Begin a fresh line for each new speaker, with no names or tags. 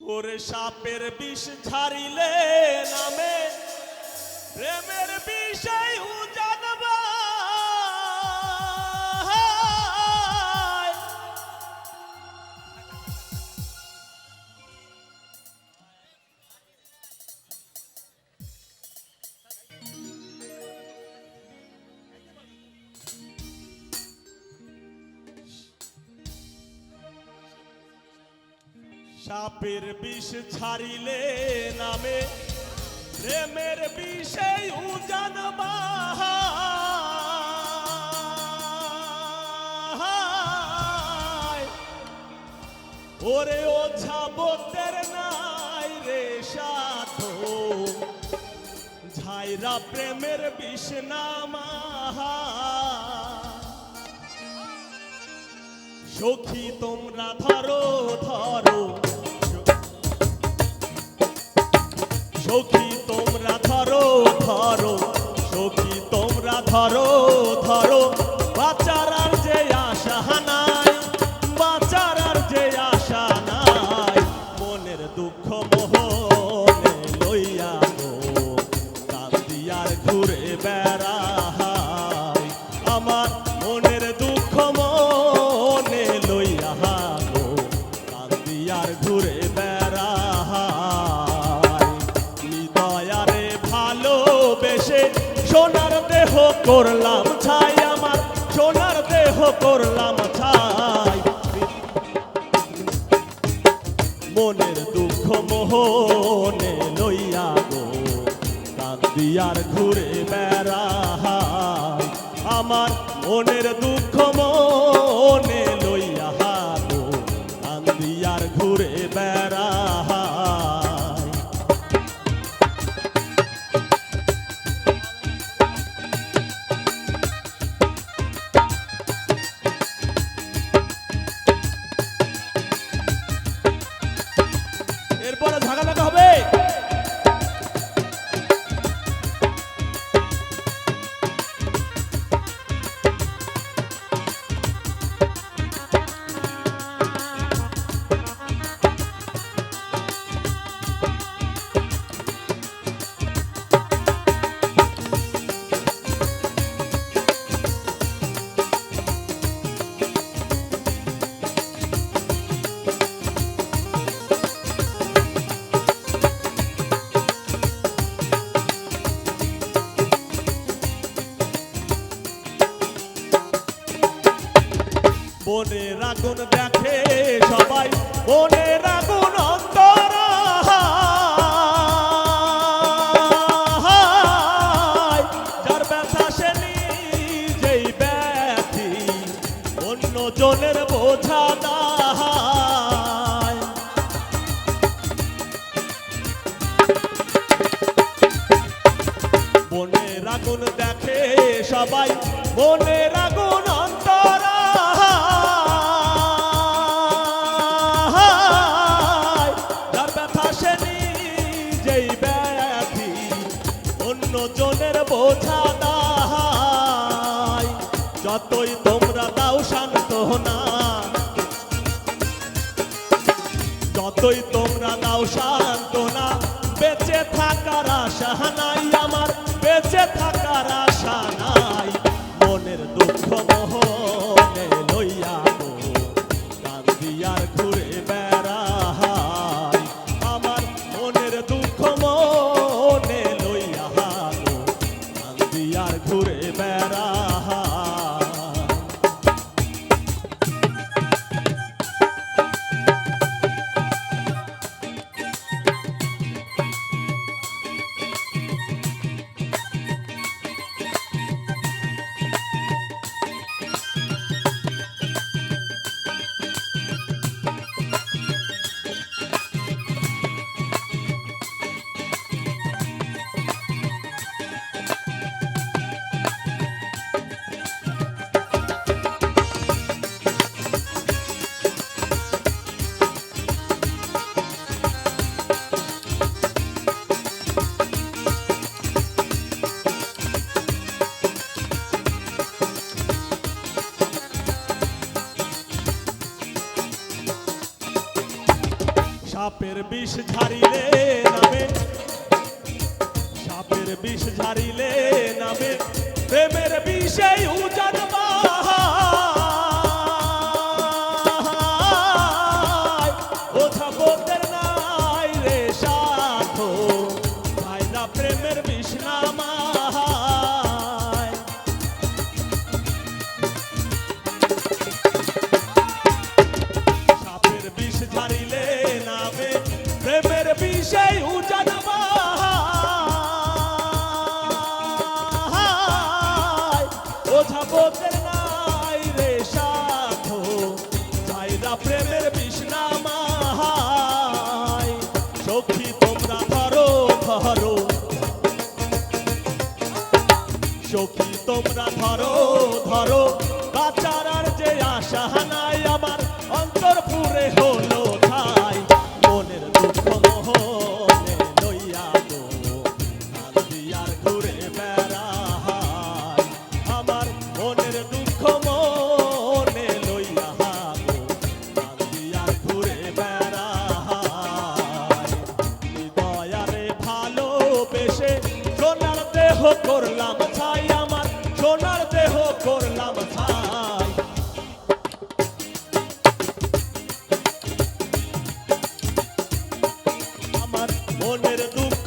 ওরে সাপের বিষ ছাড়িলে নামে প্রেমের বিষয় জানবা সাপের বিষ ছাড়িলে নামে। প্রেমের বিষয় জানবা ওরে ও ছাবতের নাই রে সাধো ঝাইরা প্রেমের বিষ নামা সখী তোমরা ধরো ধরো। সখী তোমরা ধরো ধরো সখী তোমরা ধরো। সোনার দেহ করলাম ছাই আমার, সোনার দেহ করলাম ছাই। মনের দুঃখ মোহনে লইয়া গো কান্দিয়ার ঘুরে বেড়া আমার মনের দুঃখ মনে বনের আগুন দেখে সবাই বনের আগুন অন্তরা। যার ব্যথা সে নিজেই ব্যথি অন্য জনের বোঝা দেখে সবাই বনের আগুন যতই তোমরা দাও শান্ত না। যতই তোমরা দাও সান্ত্বনা বেঁচে থাকার আশা নাই আমার, বেঁচে থাকার আশা নাই। মনের দুঃখ কান্দিয়ার ঘুরে আমার মনের মনে বিষ ঝারিলে নামে। সাপের বিষ ঝারিলে নামে। প্রেমের বিষে উজান বলতের নাই রে সাধো চাইরা প্রেমের বিষ নামায় সখী, তোমরা ধরো ধরো। সখী, তোমরা ধরো ধরো। বাচ্চারার যে আশা নাই আমার, অন্তর পুরে হলো দেহ করলাম ছাই আমার সোনার দেহ করলাম ছাই। আমার মনের দুঃখ